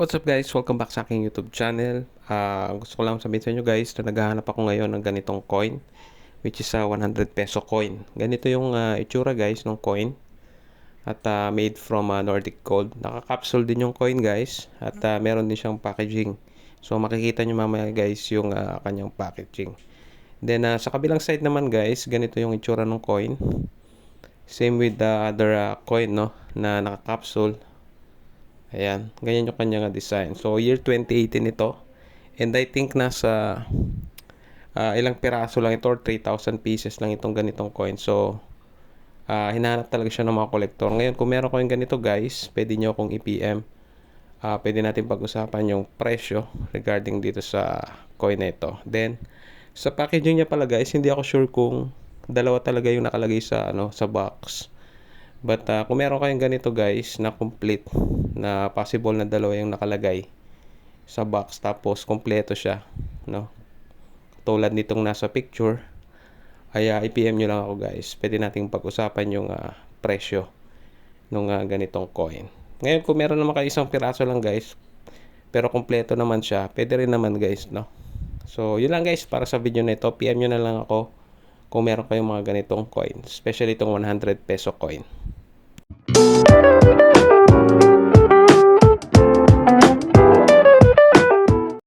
What's up guys? Welcome back sa aking YouTube channel. Ah, gusto ko lang sabihin sa inyo guys na naghahanap ako ngayon ng ganitong coin which is a 100 peso coin. Ganito yung ah, itsura guys ng coin at ah, made from ah, Nordic Gold. Naka-capsule din yung coin guys at ah, meron din siyang packaging. So makikita nyo mamaya guys yung ah, kanyang packaging. Then ah, sa kabilang side naman guys, ganito yung itsura ng coin. Same with the other ah, coin no na naka-capsule. Ayan, ganyan yung kanyang design. So, year 2018 ito. And I think nasa ah, ilang piraso lang ito or 3,000 pieces lang itong ganitong coin. So, ah hinahanap talaga siya ng mga kolektor. Ngayon, kung meron kayong ganito guys, pwede nyo akong i-PM. Ah, pwede natin pag-usapan yung presyo regarding dito sa coin na ito. Then, sa packaging niya pala guys, hindi ako sure kung dalawa talaga yung nakalagay sa ano sa box. But uh, kung meron kayong ganito guys na complete na possible na dalawa yung nakalagay sa box tapos kompleto siya, no? Tulad nitong nasa picture, ay uh, i-PM nyo lang ako guys. Pwede nating pag-usapan yung uh, presyo ng uh, ganitong coin. Ngayon kung meron naman kayo isang piraso lang guys, pero kompleto naman siya, pwede rin naman guys, no? So, yun lang guys para sa video na ito. PM nyo na lang ako kung meron kayong mga ganitong coin. Especially itong 100 peso coin. Thank you.